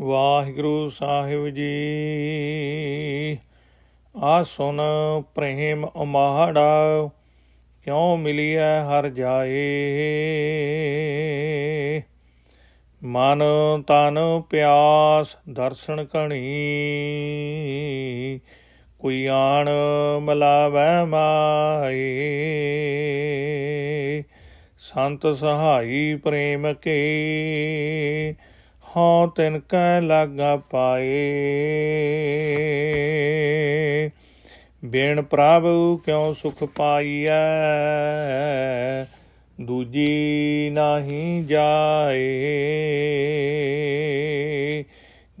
ਵਾਹਿਗੁਰੂ ਸਾਹਿਬ ਜੀ। ਆ ਸੁਨ ਪ੍ਰੇਮ ਉਮਾੜਾ, ਕਿਉ ਮਿਲਿਆ ਹਰ ਜਾਏ? ਮਨ ਤਨ ਪਿਆਸ ਦਰਸ਼ਨ ਕਣੀ, ਕੋਈ ਆਣ ਮਲਾਵੈ ਮਾਏ। ਸੰਤ ਸਹਾਈ ਪ੍ਰੇਮ ਕੇ ਹਉ ਤਿਨ ਕੈ ਲਾਗਾ ਪਾਏ। ਬਿਨ ਪ੍ਰਭ ਕਿਉ ਸੁਖ ਪਾਈਐ? ਦੂਜੀ ਨਾਹੀ ਜਾਏ।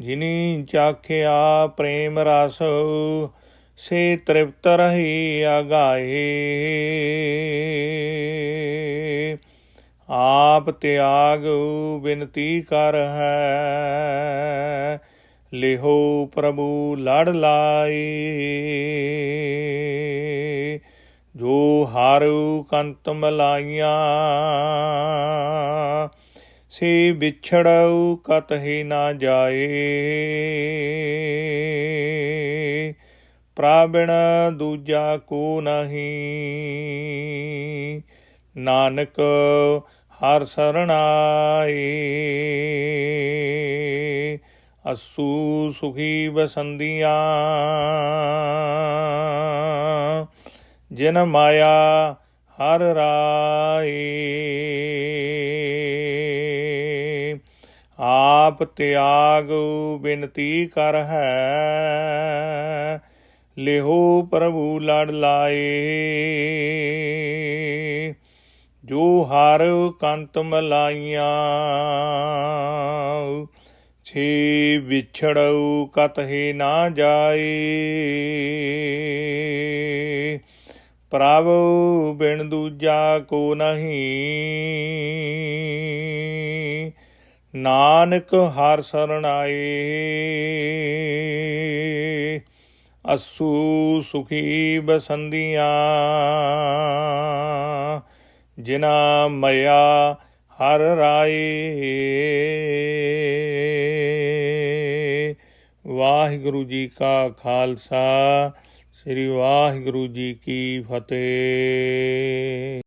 ਜਿਨੀ ਚਾਖਿਆ ਪ੍ਰੇਮ ਰਸ, ਸੇ ਤ੍ਰਿਪਤ ਰਹੀ ਆਗਾਏ ਆਪ ਤਿਆਗ ਬਿਨਤੀ ਕਰ ਹੈ। ਲਿਹੋ ਪ੍ਰਭੂ, ਲੜ ਲਾਈ ਜੋ ਹਾਰੂ ਕੰਤ ਮਲਾਈਆਂ, ਸੇ ਵਿਛੜਉ ਹੀ ਨਾ ਜਾਏ। ਪ੍ਰਾਬਣ ਦੂਜਾ ਕੋ ਨਹੀਂ। ਨਾਨਕ ਹਰ ਸਰਣਾਏ ਅਸੂ ਸੁਖੀ ਬਸੰਦੀਆਂ। ਜਿਨ ਮਾਇਆ ਹਰ ਰਾਏ ਆਪ ਤਿਆਗ ਬਿਨਤੀ ਕਰ ਹੈ। ਲਿਹੋ ਪ੍ਰਭੂ ਲੜ ਲਾਏ। ਜੋ ਹਰ ਕੰਤ ਮਲਾਈਆਂ, ਛੇ ਵਿਛੜਉ ਕਤਹਿ ਨਾ ਜਾਏ। ਪ੍ਰਭ ਬਿਨ ਦੂਜਾ ਕੋ ਨਹੀਂ। ਨਾਨਕ ਹਰ ਸਰਣਾਏ ਅਸੂ ਸੁਖੀ ਬਸੰਦੀਆਂ। ਜਿਨਾ ਮਇਆ ਹਰ ਰਾਏ। ਵਾਹਿਗੁਰੂ ਜੀ ਕਾ ਖਾਲਸਾ ਸ੍ਰੀ ਵਾਹਿਗੁਰੂ ਜੀ ਕੀ ਫਤਿਹ।